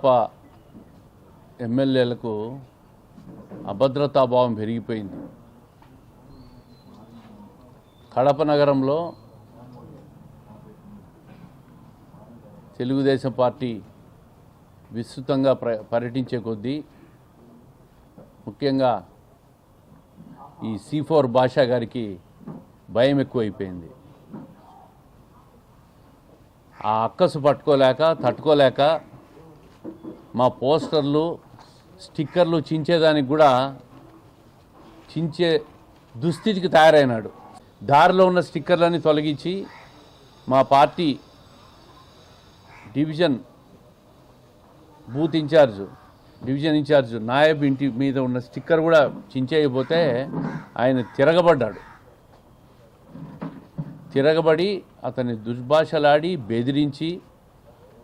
వైకాపా ఎమ్మెల్యేలకు అభద్రతాభావం పెరిగిపోయింది. కడప నగరంలో తెలుగుదేశం పార్టీ విస్తృతంగా ప్ర పర్యటించే కొద్దీ ముఖ్యంగా ఈ సి ఫోర్ భాషా గారికి భయం ఎక్కువైపోయింది. ఆ అక్కసు పట్టుకోలేక తట్టుకోలేక మా పోస్టర్లు స్టిక్కర్లు చించేదానికి కూడా చించే దుస్థితికి తయారైనాడు. దారిలో ఉన్న స్టిక్కర్లన్నీ తొలగించి మా party division booth incharge division incharge Nayab ఇంటి మీద ఉన్న స్టిక్కర్ కూడా చించేయకపోతే ఆయన తిరగబడ్డాడు. తిరగబడి అతన్ని దుర్భాషలాడి బెదిరించి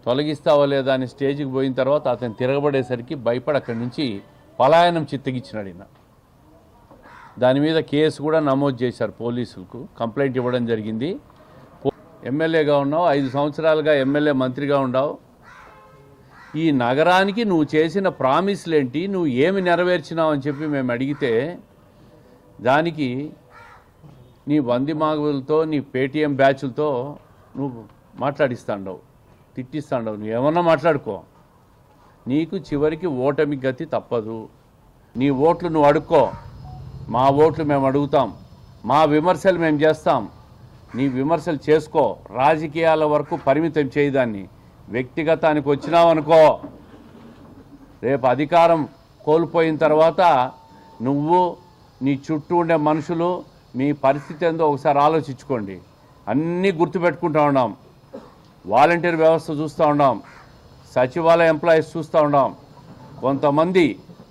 తొలగిస్తావా లేదా అని స్టేజ్కి పోయిన తర్వాత అతను తిరగబడేసరికి భయపడి అక్కడి నుంచి పలాయనం చిత్తగిచ్చినాడు ఈయన. దాని మీద కేసు కూడా నమోదు చేశారు పోలీసులకు. కంప్లైంట్ ఇవ్వడం జరిగింది. ఎమ్మెల్యేగా ఉన్నావు ఐదు సంవత్సరాలుగా ఎమ్మెల్యే మంత్రిగా ఉన్నావు. ఈ నగరానికి నువ్వు చేసిన ప్రామిస్లేంటి నువ్వు ఏమి నెరవేర్చినావు అని చెప్పి మేము అడిగితే దానికి నీ వంది మాగులతో నీ పేటీఎం బ్యాచ్లతో నువ్వు మాట్లాడిస్తాండవు. తిట్టిస్తాడు నువ్వు ఏమన్నా మాట్లాడుకో. నీకు చివరికి ఓటమి గతి తప్పదు. నీ ఓట్లు నువ్వు అడుక్కో. మా ఓట్లు మేము అడుగుతాం. మా విమర్శలు మేము చేస్తాం. నీ విమర్శలు చేసుకో. రాజకీయాల వరకు పరిమితం చేయదాన్ని వ్యక్తిగతానికి వచ్చినావనుకో. రేపు అధికారం కోల్పోయిన తర్వాత నువ్వు నీ చుట్టూ ఉండే మనుషులు మీ పరిస్థితి ఏందో ఒకసారి ఆలోచించుకోండి. అన్నీ గుర్తుపెట్టుకుంటా ఉన్నాం. వాలంటీర్ వ్యవస్థ చూస్తూ ఉన్నాం సచివాలయ ఎంప్లాయీస్ చూస్తూ ఉన్నాం కొంతమంది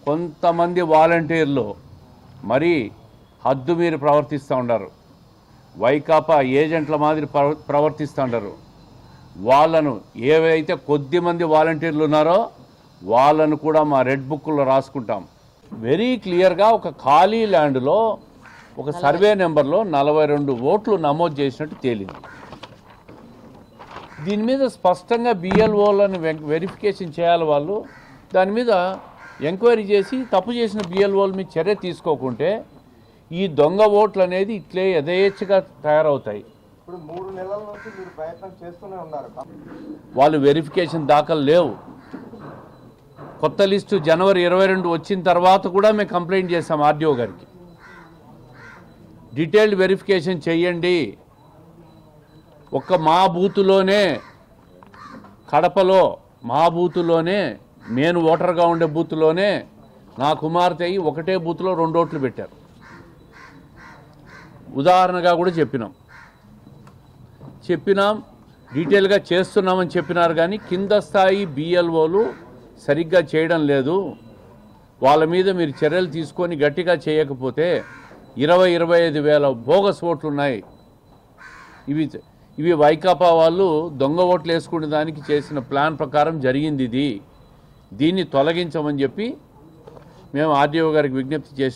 కొంతమంది వాలంటీర్లు మరీ హద్దు మీరు ప్రవర్తిస్తూ ఉన్నారు వైకాపా ఏజెంట్ల మాదిరి ప్రవ- ప్రవర్తిస్తూ ఉంటారు వాళ్ళను ఏవైతే కొద్ది మంది వాలంటీర్లు ఉన్నారో వాళ్ళను కూడా మా రెడ్ బుక్లో రాసుకుంటాం. వెరీ క్లియర్గా ఒక ఖాళీ ల్యాండ్లో ఒక సర్వే నెంబర్లో నలభై రెండు ఓట్లు నమోదు చేసినట్టు తేలింది. దీని మీద స్పష్టంగా బిఎల్ఓలను వెరిఫికేషన్ చేయాలి వాళ్ళు. దాని మీద ఎంక్వైరీ చేసి తప్పు చేసిన బిఎల్ఓల మీద చర్య తీసుకోకుంటే ఈ దొంగ ఓట్లు అనేది ఇట్లే యథేచ్ఛగా తయారవుతాయి. ఇప్పుడు మూడు నెలల నుంచి మీరు ప్రయత్నం చేస్తూనే ఉన్నారు. వాళ్ళు వెరిఫికేషన్ దాఖలు లేవు. కొత్త లిస్టు జనవరి ఇరవై రెండు వచ్చిన తర్వాత కూడా మేము కంప్లైంట్ చేసాం ఆర్డీఓ గారికి. డీటెయిల్డ్ వెరిఫికేషన్ చెయ్యండి ఒక్క మా బూతులోనే కడపలో మా బూతులోనే నేను ఓటర్గా ఉండే బూతులోనే నా కుమార్తె అయ్యి ఒకటే బూత్లో రెండు ఓట్లు పెట్టారు. ఉదాహరణగా కూడా చెప్పినాం. చెప్పినాం డీటెయిల్గా చేస్తున్నామని చెప్పినారు కానీ కింద స్థాయి బిఎల్ఓలు సరిగ్గా చేయడం లేదు. వాళ్ళ మీద మీరు చర్యలు తీసుకొని గట్టిగా చేయకపోతే ఇరవై ఇరవై ఐదు వేల బోగస్ ఓట్లు ఉన్నాయి ఇవి ఇవి వైకాపా వాళ్ళు దొంగ ఓట్లు వేసుకునే దానికి చేసిన ప్లాన్ ప్రకారం జరిగింది ఇది. దీన్ని తొలగించమని చెప్పి మేము ఆర్డీఓ గారికి విజ్ఞప్తి చేసాం